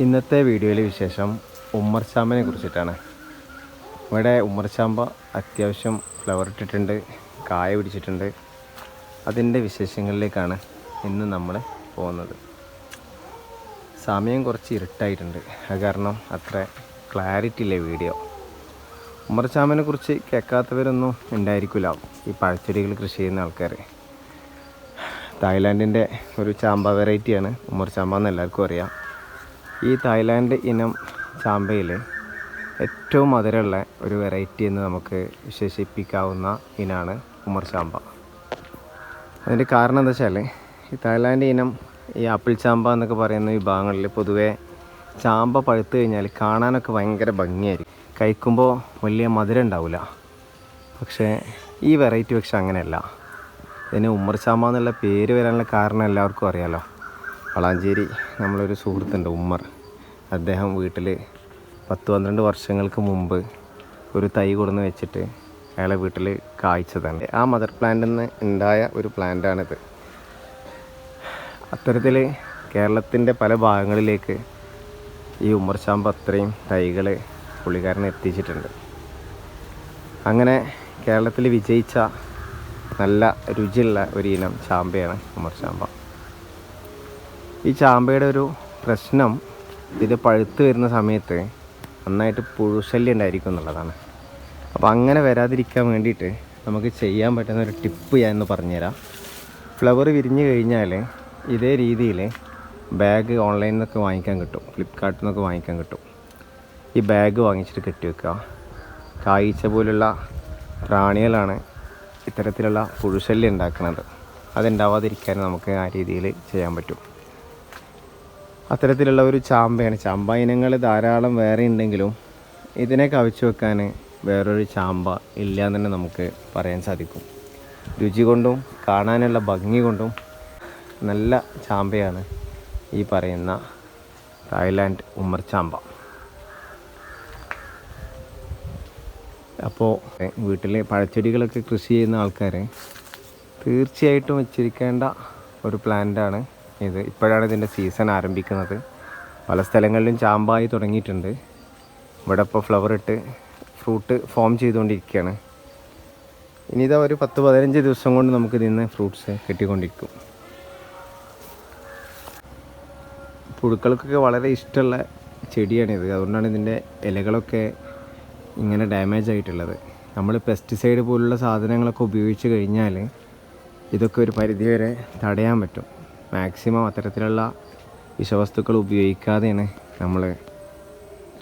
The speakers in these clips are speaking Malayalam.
ഇന്നത്തെ വീഡിയോയിലെ വിശേഷം ഉമ്മർശാമ്പിനെ കുറിച്ചിട്ടാണ്. ഇവിടെ ഉമ്മർശാമ്പ അത്യാവശ്യം ഫ്ലവർ ഇട്ടിട്ടുണ്ട് കായ പിടിച്ചിട്ടുണ്ട്. അതിന്റെ വിശേഷങ്ങളിലേക്കാണ് ഇന്ന് നമ്മൾ പോകുന്നത്. സമയം കുറച്ച് ഇരുട്ടായിട്ടുണ്ട്. അത് കാരണം അത്ര ക്ലാരിറ്റി ഇല്ല വീഡിയോ. ഉമ്മർശാമ്പിനെ കുറിച്ച് കേൾക്കാത്തവരൊന്നും ഉണ്ടായിരിക്കില്ല ഈ പഴച്ചെടികൾ കൃഷി ചെയ്യുന്ന ആൾക്കാർ തായ്ലാൻഡിന്റെ ഒരു ചാമ്പ വെറൈറ്റിയാണ് ഉമ്മർ ചാമ്പ എന്ന് എല്ലാവർക്കും അറിയാം. ഈ തായ്ലാൻഡ് ഇനം ചാമ്പയിൽ ഏറ്റവും മധുരമുള്ള ഒരു വെറൈറ്റി എന്ന് നമുക്ക് വിശേഷിപ്പിക്കാവുന്ന ഇനമാണ് ഉമർ ചാമ്പ. അതിന്റെ കാരണം എന്താ വെച്ചാൽ ഈ തായ്ലാൻഡ് ഇനം ഈ ആപ്പിൾ ചാമ്പ എന്നൊക്കെ പറയുന്ന വിഭാഗങ്ങളിൽ പൊതുവേ ചാമ്പ പഴുത്ത് കഴിഞ്ഞാൽ കാണാനൊക്കെ ഭയങ്കര ഭംഗിയായിരിക്കും. കഴിക്കുമ്പോൾ വലിയ മധുരം ഉണ്ടാവില്ല. പക്ഷേ ഈ വെറൈറ്റി പക്ഷെ അങ്ങനെയല്ല. ഇതിന് ഉമ്മർ ചാമ്പ എന്നുള്ള പേര് വരാനുള്ള കാരണം എല്ലാവർക്കും അറിയാലോ. വളാഞ്ചേരി നമ്മളൊരു സുഹൃത്തുണ്ട് ഉമ്മർ അദ്ദേഹം വീട്ടിൽ പത്ത് പന്ത്രണ്ട് വർഷങ്ങൾക്ക് മുമ്പ് ഒരു തൈ കൊടുന്ന് വെച്ചിട്ട് അയാളെ വീട്ടിൽ കായ്ച്ചതാണ്. ആ മദർ പ്ലാന്റിൽ നിന്ന് ഉണ്ടായ ഒരു പ്ലാന്റാണിത് അത്തരത്തിൽ കേരളത്തിന്റെ പല ഭാഗങ്ങളിലേക്ക് ഈ ഉമ്മർ ചാമ്പ അത്രയും തൈകൾ പുള്ളിക്കാരൻ എത്തിച്ചിട്ടുണ്ട്. അങ്ങനെ കേരളത്തിൽ വിജയിച്ച നല്ല രുചിയുള്ള ഒരു ഇനം ചാമ്പയാണ് ഉമ്മർ ചാമ്പ ഈ ചാമ്പയുടെ ഒരു പ്രശ്നം ഇത് പഴുത്ത് വരുന്ന സമയത്ത് നന്നായിട്ട് പുഴുശല്യം ഉണ്ടായിരിക്കും എന്നുള്ളതാണ്. അപ്പോൾ അങ്ങനെ വരാതിരിക്കാൻ വേണ്ടിയിട്ട് നമുക്ക് ചെയ്യാൻ പറ്റുന്ന ഒരു ടിപ്പ് ഞാൻ ഒന്ന് പറഞ്ഞുതരാം. ഫ്ലവർ വിരിഞ്ഞ് കഴിഞ്ഞാൽ ഇതേ രീതിയിൽ ബാഗ് ഓൺലൈനിൽ നിന്നൊക്കെ വാങ്ങിക്കാൻ കിട്ടും. ഫ്ലിപ്കാർട്ടിൽ നിന്നൊക്കെ വാങ്ങിക്കാൻ കിട്ടും. ഈ ബാഗ് വാങ്ങിച്ചിട്ട് കെട്ടി വെക്കുക. കായ്ച്ച പോലുള്ള പ്രാണികളാണ് ഇത്തരത്തിലുള്ള പുഴുശല്യം ഉണ്ടാക്കുന്നത്. അതുണ്ടാവാതിരിക്കാൻ നമുക്ക് ആ രീതിയിൽ ചെയ്യാൻ പറ്റും. അത്തരത്തിലുള്ള ഒരു ചാമ്പയാണ്. ചാമ്പ ഇനങ്ങൾ ധാരാളം വേറെ ഉണ്ടെങ്കിലും ഇതിനെ കവിച്ചു വെക്കാൻ വേറൊരു ചാമ്പ ഇല്ല എന്ന് തന്നെ നമുക്ക് പറയാൻ സാധിക്കും. രുചി കൊണ്ടും കാണാനുള്ള ഭംഗി കൊണ്ടും നല്ല ചാമ്പയാണ് ഈ പറയുന്ന തായ്ലാൻഡ് ഉമ്മർ ചാമ്പ. അപ്പോൾ വീട്ടിൽ പഴച്ചെടികളൊക്കെ കൃഷി ചെയ്യുന്ന ആൾക്കാർ തീർച്ചയായിട്ടും വെച്ചിരിക്കേണ്ട ഒരു പ്ലാന്റാണ് ഇത് ഇപ്പോഴാണ് ഇതിന്റെ സീസൺ ആരംഭിക്കുന്നത്. പല സ്ഥലങ്ങളിലും ചാമ്പായി തുടങ്ങിയിട്ടുണ്ട്. ഇവിടെ ഇപ്പോൾ ഫ്ലവർ ഇട്ട് ഫ്രൂട്ട് ഫോം ചെയ്തുകൊണ്ടിരിക്കുകയാണ്. ഇനി ഇതാ ഒരു പത്ത് പതിനഞ്ച് ദിവസം കൊണ്ട് നമുക്ക് ഇതിന്ന് ഫ്രൂട്ട്സ് കിട്ടിക്കൊണ്ടിരിക്കും. പുഴുക്കൾക്കൊക്കെ വളരെ ഇഷ്ടമുള്ള ചെടിയാണിത്. അതുകൊണ്ടാണ് ഇതിന്റെ ഇലകളൊക്കെ ഇങ്ങനെ ഡാമേജ് ആയിട്ടുള്ളത്. നമ്മൾ പെസ്റ്റിസൈഡ് പോലുള്ള സാധനങ്ങളൊക്കെ ഉപയോഗിച്ച് കഴിഞ്ഞാൽ ഇതൊക്കെ ഒരു പരിധിവരെ തടയാൻ പറ്റും. മാക്സിമം അത്തരത്തിലുള്ള വിഷവസ്തുക്കൾ ഉപയോഗിക്കാതെയാണ് നമ്മൾ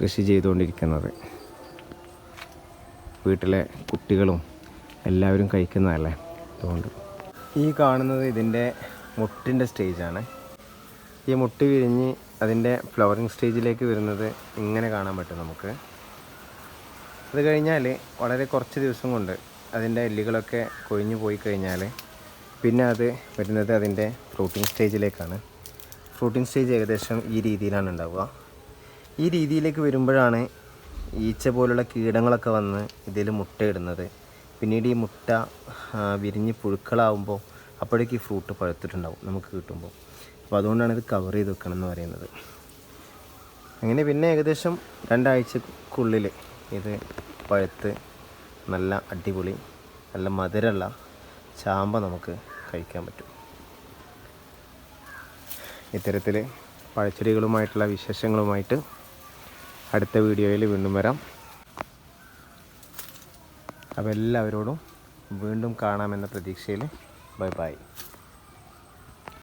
കൃഷി ചെയ്തുകൊണ്ടിരിക്കുന്നത്. വീട്ടിലെ കുട്ടികളും എല്ലാവരും കഴിക്കുന്നതല്ലേ? അതുകൊണ്ട്. ഈ കാണുന്നത് ഇതിന്റെ മുട്ടിന്റെ സ്റ്റേജാണ്. ഈ മുട്ട് വിരിഞ്ഞ് അതിന്റെ ഫ്ലവറിങ് സ്റ്റേജിലേക്ക് വരുന്നത് ഇങ്ങനെ കാണാൻ പറ്റും നമുക്ക്. അത് കഴിഞ്ഞാൽ വളരെ കുറച്ച് ദിവസം കൊണ്ട് അതിന്റെ എല്ലുകളൊക്കെ കൊഴിഞ്ഞു പോയി കഴിഞ്ഞാൽ പിന്നെ അത് വരുന്നത് അതിന്റെ ഫ്രൂട്ടിങ് സ്റ്റേജിലേക്കാണ്. ഫ്രൂട്ടിങ് സ്റ്റേജ് ഏകദേശം ഈ രീതിയിലാണ് ഉണ്ടാവുക. ഈ രീതിയിലേക്ക് വരുമ്പോഴാണ് ഈച്ച പോലുള്ള കീടങ്ങളൊക്കെ വന്ന് ഇതിൽ മുട്ടയിടുന്നത്. പിന്നീട് ഈ മുട്ട വിരിഞ്ഞ് പുഴുക്കളാവുമ്പോൾ അപ്പോഴേക്ക് ഈ ഫ്രൂട്ട് പഴുത്തിട്ടുണ്ടാവും നമുക്ക് കിട്ടുമ്പോൾ. അപ്പോൾ അതുകൊണ്ടാണ് ഇത് കവർ ചെയ്ത് വെക്കണം എന്ന് പറയുന്നത്. അങ്ങനെ പിന്നെ ഏകദേശം രണ്ടാഴ്ചക്കുള്ളിൽ ഇത് പഴുത്ത് നല്ല അടിപൊളി നല്ല മധുരമുള്ള ചാമ്പ നമുക്ക് കഴിക്കാൻ പറ്റും. ഇത്തരത്തിൽ പഴച്ചെടികളുമായിട്ടുള്ള വിശേഷങ്ങളുമായിട്ട് അടുത്ത വീഡിയോയിൽ വീണ്ടും വരാം. അപ്പോൾ എല്ലാവരോടും വീണ്ടും കാണാമെന്ന പ്രതീക്ഷയിൽ ബൈ ബൈ.